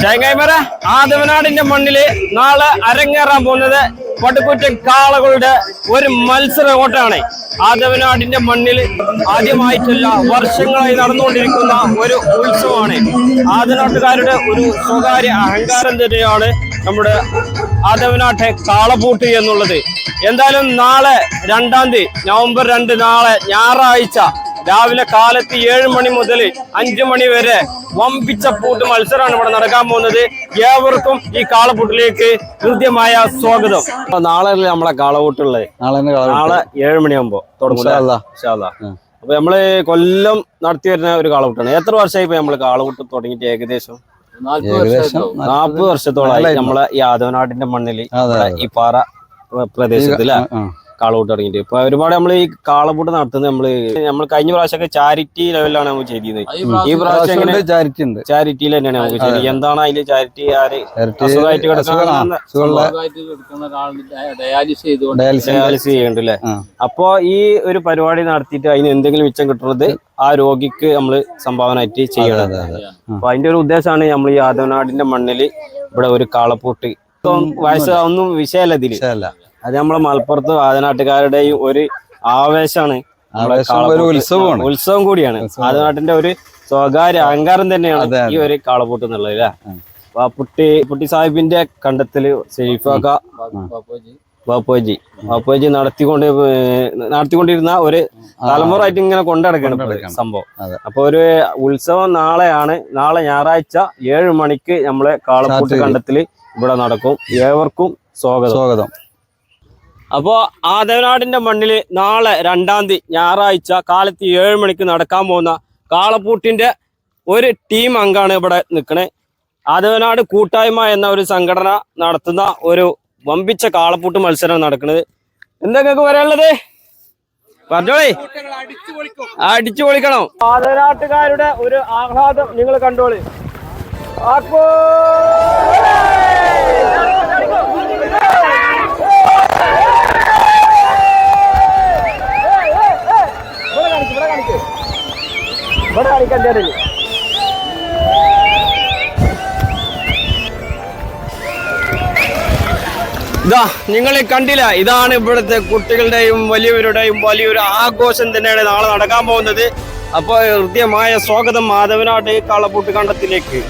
ചങ്ങായിമര ആദവനാടിന്റെ മണ്ണിൽ നാളെ അരങ്ങേറാൻ പോകുന്നത് പടുക്കുറ്റൻ കാളകളുടെ ഒരു മത്സര ഓട്ടാണ് ആദവനാടിന്റെ മണ്ണിൽ ആദ്യമായിട്ടല്ല വർഷങ്ങളായി നടന്നുകൊണ്ടിരിക്കുന്ന ഒരു ഉത്സവമാണ്. ആദനാട്ടുകാരുടെ ഒരു സ്വകാര്യ അഹങ്കാരം തന്നെയാണ് നമ്മുടെ ആദവനാട്ടെ കാളപൂട്ട് എന്നുള്ളത്. എന്തായാലും നാളെ രണ്ടാം തീയതി നവംബർ രണ്ട് നാളെ ഞായറാഴ്ച രാവിലെ കാലത്ത് ഏഴ് മണി മുതൽ അഞ്ചു മണി വരെ വമ്പിച്ച പൂട്ട് മത്സരമാണ് ഇവിടെ നടക്കാൻ പോകുന്നത്. ഏവർക്കും ഈ കാളപൂട്ടിലേക്ക് ഹൃദ്യമായ സ്വാഗതം. നാളെ അല്ലേ നമ്മളെ കാളപൂട്ടുള്ളത്? നാളെ ഏഴ് മണിയാകുമ്പോ തുടങ്ങും. അപ്പൊ നമ്മൾ കൊല്ലം നടത്തി വരുന്ന ഒരു കാളപൂട്ടാണ്. എത്ര വർഷമായി ഇപ്പൊ നമ്മൾ കാളപൂട്ട് തുടങ്ങിയിട്ട് ഏകദേശം? ഏകദേശം നാൽപ്പത് വർഷത്തോളമായി നമ്മളെ യാദവനാടിന്റെ മണ്ണിൽ മണ്ണിൽ ഈ പാറ പ്രദേശത്തിൽ. ആ, ആ. കാളപൂട്ട് തുടങ്ങിയിട്ട്. ഇപ്പൊ ഒരുപാട് നമ്മൾ ഈ കാളപൂട്ട് നടത്തുന്നത് നമ്മൾ നമ്മൾ കഴിഞ്ഞ പ്രാവശ്യമൊക്കെ ചാരിറ്റി ലെവലിലാണ് നമ്മൾ ചെയ്തിരുന്നത്. ഈ പ്രാവശ്യം എങ്ങനെ ചാരിറ്റി ഉണ്ട്. ചാരിറ്റിയിൽ തന്നെയാണ് നമുക്ക് ചെയ്തത് എന്താണ് അതിൽ ചാരിറ്റി ആര് അസുഖമായിട്ട് ഡയാലിസിസ് ചെയ്യുന്നുണ്ട് അല്ലേ. അപ്പോ ഈ ഒരു പരിപാടി നടത്തിയിട്ട് അതിന് എന്തെങ്കിലും മിച്ചം കിട്ടുന്നത് ആ രോഗിക്ക് നമ്മൾ സംഭാവന ആയിട്ട് ചെയ്യണം. അപ്പൊ അതിന്റെ ഒരു ഉദ്ദേശമാണ് നമ്മൾ ഈ ആദവനാടിന്റെ മണ്ണിൽ ഇവിടെ ഒരു കാളപ്പൂട്ട്. വയസ്സ് ഒന്നും വിഷയമല്ല ഇതിൽ. വിഷയമല്ല. അത് നമ്മളെ മലപ്പുറത്ത് വാതനാട്ടുകാരുടെയും ഒരു ആവേശമാണ്. ഉത്സവമാണ്. ഉത്സവം കൂടിയാണ്. വാതനാട്ടിന്റെ ഒരു സ്വകാര്യ അഹങ്കാരം തന്നെയാണ് ഈ ഒരു കാളപൂട്ട് എന്നുള്ളത് അല്ലേ? അപ്പൊ ആ പുട്ടി പുട്ടി സാഹിബിന്റെ കണ്ടെത്തൽ സെയ്ഫാക്ക ബാപ്പോജി ബാപ്പോജി നടത്തിക്കൊണ്ട് നടത്തിക്കൊണ്ടിരുന്ന ഒരു തലമുറ ആയിട്ട് ഇങ്ങനെ കൊണ്ടുനടക്കണം സംഭവം. അതെ. അപ്പൊ ഒരു ഉത്സവം നാളെയാണ്. നാളെ ഞായറാഴ്ച ഏഴ് മണിക്ക് നമ്മളെ കാളപ്പൂട്ട് കണ്ടത്തിൽ ഇവിടെ നടക്കും. ഏവർക്കും സ്വാഗതം. സ്വാഗതം. അപ്പോ ആദവനാടിന്റെ മണ്ണിൽ നാളെ രണ്ടാം തീയതി ഞായറാഴ്ച കാലത്ത് ഏഴ് മണിക്ക് നടക്കാൻ പോകുന്ന കാളപ്പൂട്ടിന്റെ ഒരു ടീം അംഗമാണ് ഇവിടെ നിൽക്കണേ. ആദവനാട് കൂട്ടായ്മ എന്ന ഒരു സംഘടന നടത്തുന്ന ഒരു വമ്പിച്ച കാളപ്പൂട്ട് മത്സരം നടക്കുന്നത്. എന്തൊക്കെ പറയാനുള്ളത്? പറഞ്ഞോളേ. അടിച്ചു പൊളിക്കണം. ആദവനാട്ടുകാരുടെ ഒരു ആഹ്ലാദം നിങ്ങൾ കണ്ടോളി. ആക്കോ ഇവിടെ കാണിക്ക് ഇവിടെ കാണിക്ക് കാണിക്കണ്ടേ ഇതാ നിങ്ങൾ കണ്ടില്ല ഇതാണ് ഇവിടുത്തെ കുട്ടികളുടെയും വലിയവരുടെയും വലിയൊരു ആഘോഷം തന്നെയാണ് നാളെ നടക്കാൻ പോകുന്നത്. അപ്പോൾ ഹൃദ്യമായ സ്വാഗതം മാധവനാട് കാളപ്പൂട്ട് കണ്ടത്തിലേക്ക്.